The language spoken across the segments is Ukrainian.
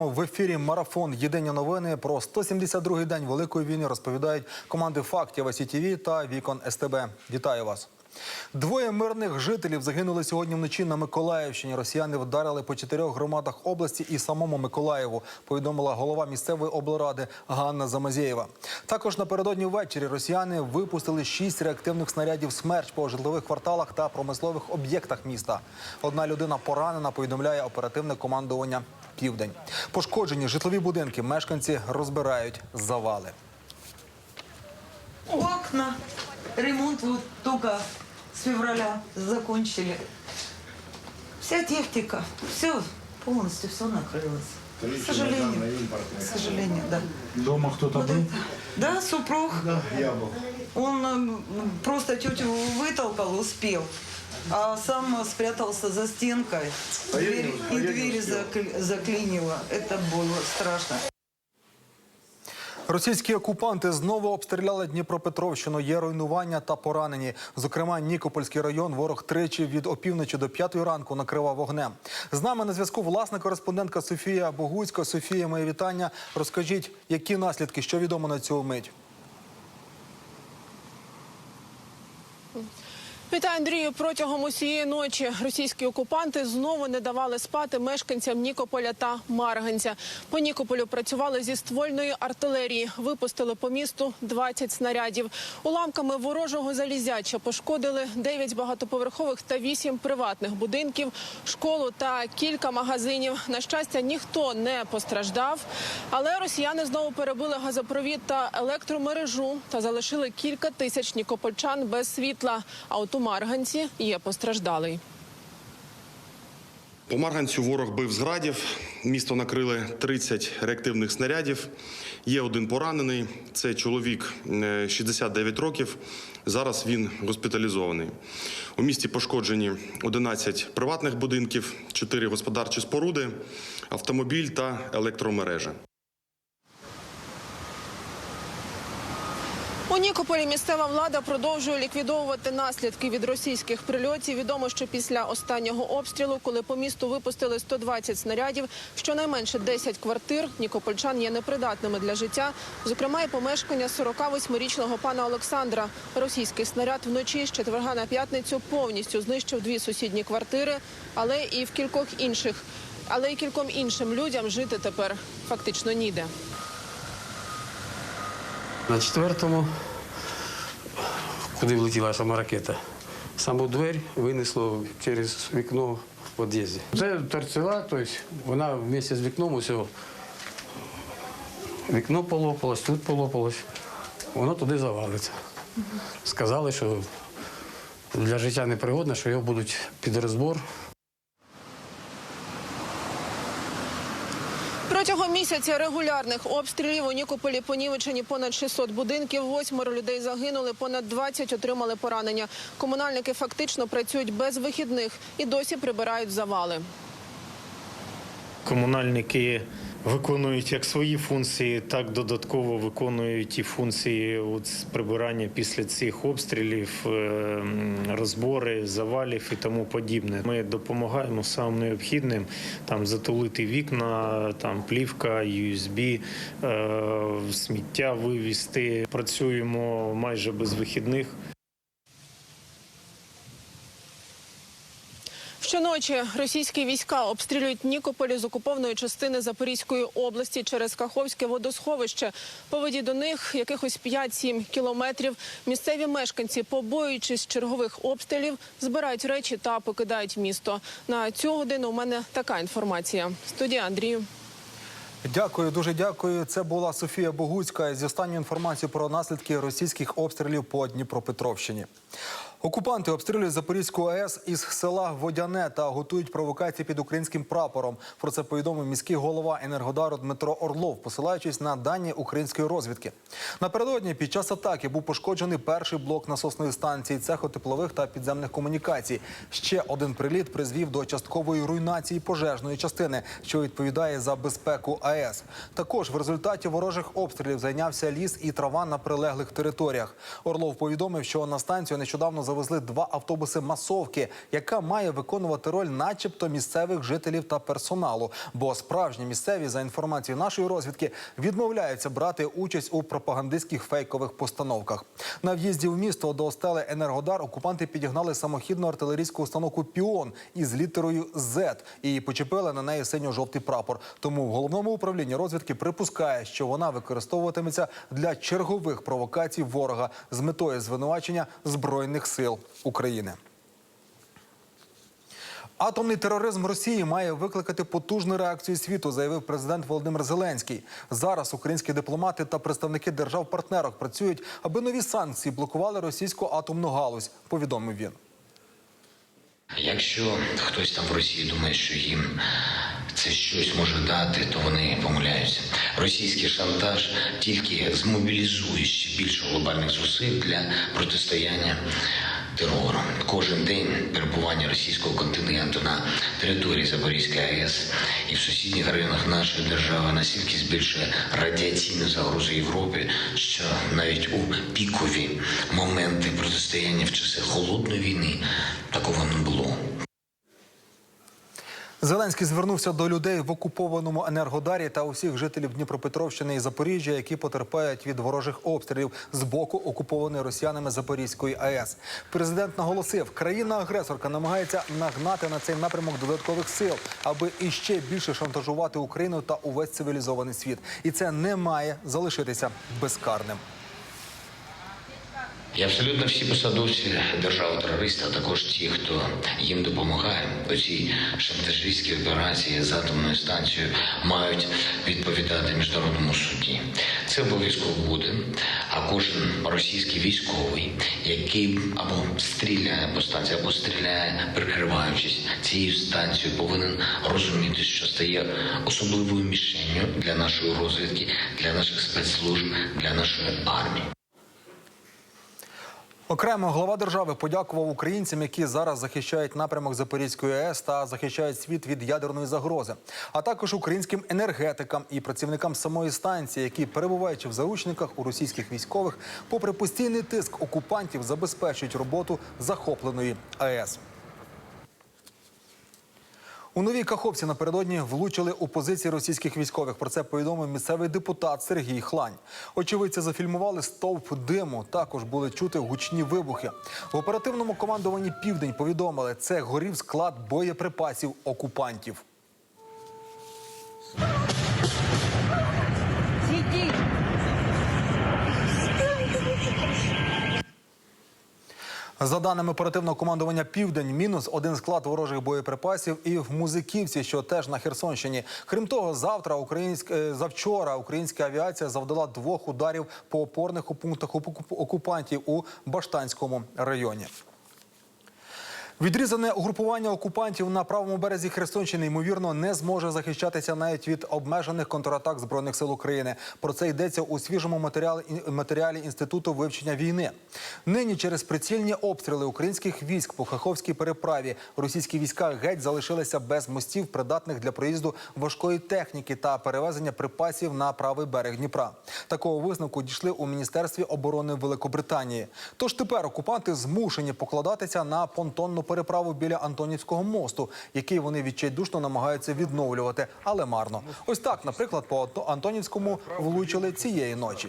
В ефірі марафон Єдині новини про 172-й день Великої війни розповідають команди фактів СІТВ та Вікон СТБ. Вітаю вас. Двоє мирних жителів загинули сьогодні вночі на Миколаївщині. Росіяни вдарили по чотирьох громадах області і самому Миколаєву. Повідомила голова місцевої облради Ганна Замазєєва. Також напередодні ввечері росіяни випустили шість реактивних снарядів смерч по житлових кварталах та промислових об'єктах міста. Одна людина поранена. Повідомляє оперативне командування Південь. Пошкоджені житлові будинки мешканці розбирають завали. Окна. Ремонт вот только с февраля закончили. Вся техника, все, полностью все накрылось. К сожалению. К сожалению, да. Дома кто-то Вот был? это. Да, супруг. Он м, просто тетю вытолкал, успел. А сам спрятался за стенкой. Дверь, и дверь закли- заклинило. Это было страшно. Російські окупанти знову обстріляли Дніпропетровщину. Є руйнування та поранені. Зокрема, Нікопольський район ворог тричі від опівночі до п'ятої ранку накривав вогнем. З нами на зв'язку власна кореспондентка Софія Богуцька. Софія, моє вітання. Розкажіть, які наслідки, що відомо на цю мить. Вітаю, Андрію. Протягом усієї ночі російські окупанти знову не давали спати мешканцям Нікополя та Марганця. По Нікополю працювали зі ствольної артилерії. Випустили по місту 20 снарядів. Уламками ворожого залізяча пошкодили 9 багатоповерхових та 8 приватних будинків, школу та кілька магазинів. На щастя, ніхто не постраждав. Але росіяни знову перебили газопровід та електромережу та залишили кілька тисяч нікопольчан без світла. А Марганці є постраждалий. По Марганцю ворог бив з градів. Місто накрили 30 реактивних снарядів. Є один поранений. Це чоловік е, 69 років. Зараз він госпіталізований. У місті пошкоджені 11 приватних будинків, 4 господарчі споруди, автомобіль та електромережа. У Нікополі місцева влада продовжує ліквідовувати наслідки від російських прильотів. Відомо, що після останнього обстрілу, коли по місту випустили 120 снарядів, щонайменше 10 квартир нікопольчан є непридатними для життя. Зокрема, і помешкання 48-річного пана Олександра. Російський снаряд вночі з четверга на п'ятницю повністю знищив дві сусідні квартири, але і в кількох інших. Але й кільком іншим людям жити тепер фактично ніде. На четвертому, куди влетіла сама ракета, саму двері винесло через вікно в під'їзді. Це торцева, тобто вона вместе з вікном усього. Вікно полопалось, тут полопалось, воно туди завалиться. Сказали, що для життя непригодне, що його будуть під розбор. Протягом місяця регулярних обстрілів у Нікополі понівечені понад 600 будинків, восьмеро людей загинули, понад 20 отримали поранення. Комунальники фактично працюють без вихідних і досі прибирають завали. Комунальники виконують як свої функції, так додатково виконують і функції от прибирання після цих обстрілів, е, розбори, завалів і тому подібне. Ми допомагаємо самим необхідним там затулити вікна, там плівка, USB, е, сміття вивізти. Працюємо майже без вихідних. Щоночі російські війська обстрілюють Нікополі з окупованої частини Запорізької області через Каховське водосховище. По воді до них якихось 5-7 кілометрів. Місцеві мешканці, побоюючись чергових обстрілів, збирають речі та покидають місто. На цю годину у мене така інформація. Студія Андрію. Дякую, дуже дякую. Це була Софія Богуцька зі останньою інформацією про наслідки російських обстрілів по Дніпропетровщині. Окупанти обстрілюють Запорізьку АЕС із села Водяне та готують провокації під українським прапором. Про це повідомив міський голова Енергодару Дмитро Орлов, посилаючись на дані української розвідки. Напередодні під час атаки був пошкоджений перший блок насосної станції цеху теплових та підземних комунікацій. Ще один приліт призвів до часткової руйнації пожежної частини, що відповідає за безпеку АЕС. Також в результаті ворожих обстрілів зайнявся ліс і трава на прилеглих територіях. Орлов повідомив, що на станцію нещодавно завезли два автобуси масовки, яка має виконувати роль, начебто, місцевих жителів та персоналу. Бо справжні місцеві, за інформацією нашої розвідки, відмовляються брати участь у пропагандистських фейкових постановках. На в'їзді в місто до стели Енергодар окупанти підігнали самохідну артилерійську установку Піон із літерою Z і почепили на неї синьо-жовтий прапор. Тому в головному управлінні розвідки припускає, що вона використовуватиметься для чергових провокацій ворога з метою звинувачення збройних сил України. Атомний тероризм Росії має викликати потужну реакцію світу, заявив президент Володимир Зеленський. Зараз українські дипломати та представники держав-партнерок працюють, аби нові санкції блокували російську атомну галузь. Повідомив він. Якщо хтось там в Росії думає, що їм це щось може дати, то вони помиляються. Російський шантаж тільки змобілізує ще більше глобальних зусиль для протистояння терору. Кожен день перебування російського контингенту на території Запорізької АЕС і в сусідніх районах нашої держави настільки збільшує радіаційну загрозу Європі, що навіть у пікові моменти протистояння в часи холодної війни такого не було. Зеленський звернувся до людей в окупованому енергодарі та усіх жителів Дніпропетровщини і Запоріжжя, які потерпають від ворожих обстрілів з боку окупованої росіянами Запорізької АЕС. Президент наголосив, країна-агресорка намагається нагнати на цей напрямок додаткових сил, аби іще більше шантажувати Україну та увесь цивілізований світ. І це не має залишитися безкарним. І абсолютно всі посадовці держави-терориста, а також ті, хто їм допомагає у цій шантажистській операції з атомною станцією, мають відповідати міжнародному суді. Це обов'язково буде. А кожен російський військовий, який або стріляє по станції, або стріляє, прикриваючись цією станцією, повинен розуміти, що стає особливою мішенню для нашої розвідки, для наших спецслужб, для нашої армії. Окремо глава держави подякував українцям, які зараз захищають напрямок Запорізької АЕС та захищають світ від ядерної загрози, а також українським енергетикам і працівникам самої станції, які перебуваючи в заручниках у російських військових, попри постійний тиск окупантів, забезпечують роботу захопленої АЕС. У новій Каховці напередодні влучили у позиції російських військових. Про це повідомив місцевий депутат Сергій Хлань. Очевидці зафільмували стовп диму. Також були чути гучні вибухи. В оперативному командуванні Південь повідомили, це горів склад боєприпасів окупантів. За даними оперативного командування Південь, мінус один склад ворожих боєприпасів і в Музиківці, що теж на Херсонщині. Крім того, завтра українська е, завчора українська авіація завдала двох ударів по опорних пунктах окуп- окупантів у Баштанському районі. Відрізане угрупування окупантів на правому березі Херсонщини ймовірно не зможе захищатися навіть від обмежених контратак збройних сил України. Про це йдеться у свіжому матеріалі, матеріалі інституту вивчення війни. Нині через прицільні обстріли українських військ по Хаховській переправі російські війська геть залишилися без мостів, придатних для проїзду важкої техніки та перевезення припасів на правий берег Дніпра. Такого висновку дійшли у міністерстві оборони Великобританії. Тож тепер окупанти змушені покладатися на понтонну переправу біля Антонівського мосту, який вони відчайдушно намагаються відновлювати, але марно. Ось так, наприклад, по Антонівському влучили цієї ночі.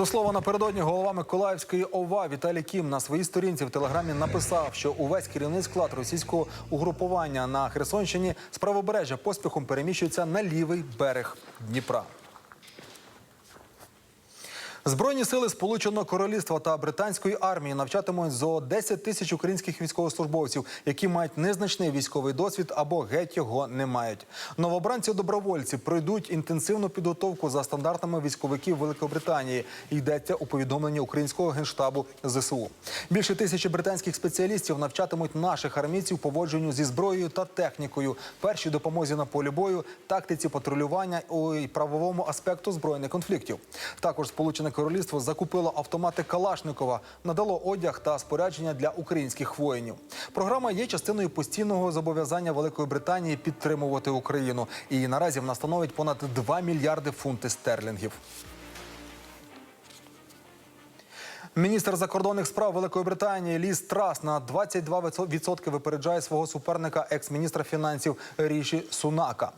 До слова напередодні голова Миколаївської ОВА Віталій Кім на своїй сторінці в телеграмі написав, що увесь керівний склад російського угрупування на Херсонщині з правобережжя поспіхом переміщується на лівий берег Дніпра. Збройні сили Сполученого Королівства та британської армії навчатимуть зо 10 тисяч українських військовослужбовців, які мають незначний військовий досвід або геть його не мають. Новобранці добровольці пройдуть інтенсивну підготовку за стандартами військовиків Великобританії. Йдеться у повідомленні українського генштабу ЗСУ. Більше тисячі британських спеціалістів навчатимуть наших армійців поводженню зі зброєю та технікою, першій допомозі на полі бою, тактиці патрулювання і правовому аспекту збройних конфліктів. Також Сполучених Сполучене Королівство закупило автомати Калашникова, надало одяг та спорядження для українських воїнів. Програма є частиною постійного зобов'язання Великої Британії підтримувати Україну. І наразі вона становить понад 2 мільярди фунтів стерлінгів. Міністр закордонних справ Великої Британії Ліз Трас на 22% випереджає свого суперника екс-міністра фінансів Ріші Сунака.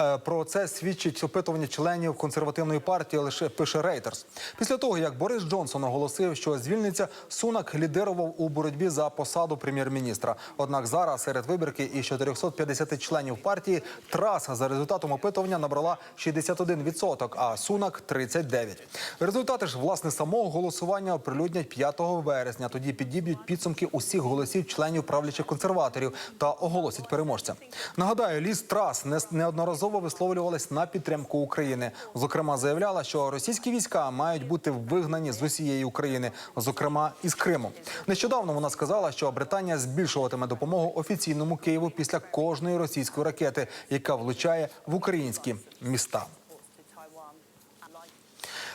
Е, Про це свідчить опитування членів консервативної партії. Лише пише Рейтерс. Після того як Борис Джонсон оголосив, що звільниться, Сунак лідирував у боротьбі за посаду прем'єр-міністра. Однак зараз серед вибірки із 450 членів партії Трас за результатом опитування набрала 61%, а Сунак 39%. Результати ж власне самого голосування оприлюднять 5 вересня. Тоді підіб'ють підсумки усіх голосів членів правлячих консерваторів та оголосять переможця. Нагадаю, Ліз Трас неодноразово висловлювалась на підтримку України. Зокрема, заявляла, що російські війська мають бути вигнані з усієї України, зокрема із Криму. Нещодавно вона сказала, що Британія збільшуватиме допомогу офіційному Києву після кожної російської ракети, яка влучає в українські міста.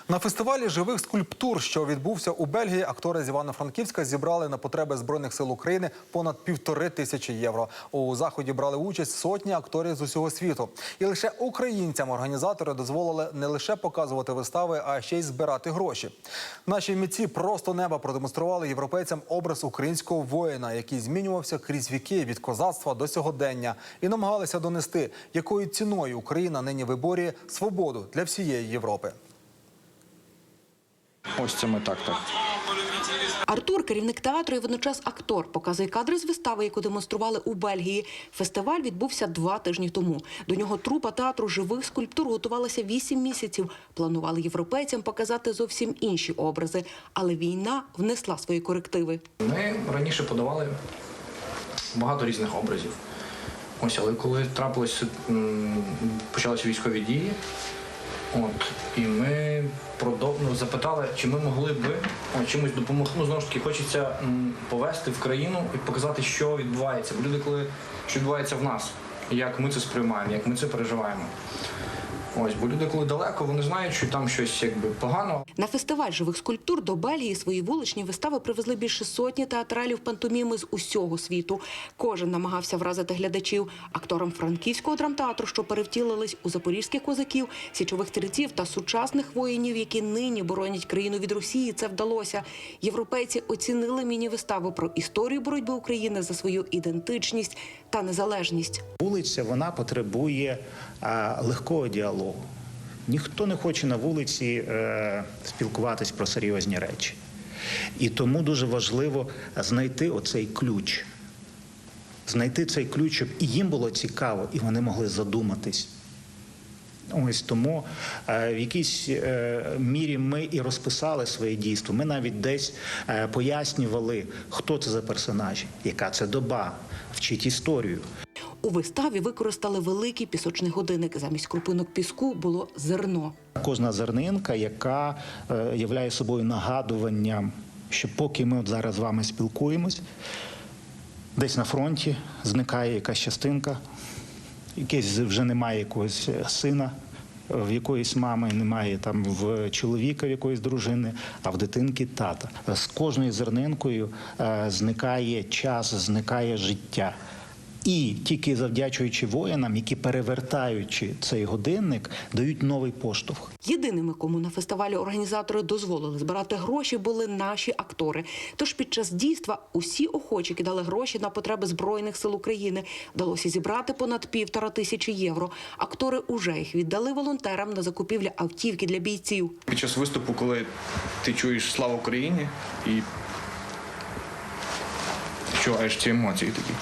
На фестивалі живих скульптур, що відбувся у Бельгії, актори з Івано-Франківська зібрали на потреби збройних сил України понад півтори тисячі євро. У заході брали участь сотні акторів з усього світу. І лише українцям організатори дозволили не лише показувати вистави, а ще й збирати гроші. Наші митці просто неба продемонстрували європейцям образ українського воїна, який змінювався крізь віки від козацтва до сьогодення, і намагалися донести, якою ціною Україна нині виборює свободу для всієї Європи. Ось це ми так так. Артур, керівник театру і водночас актор, показує кадри з вистави, яку демонстрували у Бельгії. Фестиваль відбувся два тижні тому. До нього трупа театру живих скульптур готувалася вісім місяців. Планували європейцям показати зовсім інші образи, але війна внесла свої корективи. Ми раніше подавали багато різних образів. Ось, але коли трапилось, почалися військові дії, от, і ми продов... ну, запитали, чи ми могли б чимось допомогти. Ну, знову ж таки, хочеться повести в країну і показати, що відбувається. Бо люди, коли що відбувається в нас, як ми це сприймаємо, як ми це переживаємо. Ось, бо люди, коли далеко, вони знають, що там щось якби погано, На фестиваль живих скульптур до Бельгії свої вуличні вистави привезли більше сотні театралів пантоміми з усього світу. Кожен намагався вразити глядачів. Акторам франківського драмтеатру, що перевтілились у запорізьких козаків, січових стрільців та сучасних воїнів, які нині боронять країну від Росії. Це вдалося. Європейці оцінили міні-виставу про історію боротьби України за свою ідентичність та незалежність. Вулиця вона потребує легкого діалогу. Ніхто не хоче на вулиці е, спілкуватись про серйозні речі. І тому дуже важливо знайти оцей ключ. Знайти цей ключ, щоб і їм було цікаво, і вони могли задуматись. Ось тому е, в якійсь е, мірі ми і розписали своє дійство. Ми навіть десь пояснювали, хто це за персонажі, яка це доба, вчить історію. У виставі використали великий пісочний годинник. Замість крупинок піску було зерно. Кожна зернинка, яка е, являє собою нагадуванням, що поки ми от зараз з вами спілкуємось, десь на фронті зникає якась частинка, якесь вже немає якогось е, сина. В якоїсь мами немає там в чоловіка, в якоїсь дружини, а в дитинки тата. З кожною зернинкою е, зникає час, зникає життя. І тільки завдячуючи воїнам, які перевертаючи цей годинник, дають новий поштовх. Єдиними, кому на фестивалі організатори дозволили збирати гроші, були наші актори. Тож під час дійства усі охочі кидали гроші на потреби збройних сил України. Вдалося зібрати понад півтора тисячі євро. Актори уже їх віддали волонтерам на закупівлю автівки для бійців. Під час виступу, коли ти чуєш слава Україні і відчуваєш ці емоції такі.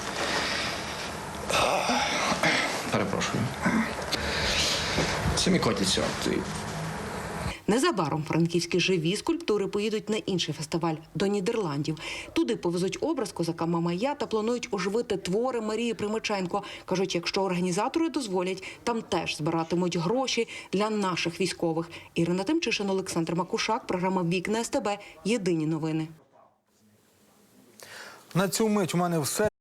Перепрошую. Самі котяться. Ти Незабаром франківські живі скульптури поїдуть на інший фестиваль до Нідерландів. Туди повезуть образ козака Мамая та планують оживити твори Марії Примиченко. кажуть, якщо організатори дозволять, там теж збиратимуть гроші для наших військових. Ірина Тимчишин, Олександр Макушак, програма Вікна СТБ. Єдині новини. На цю мить у мене все.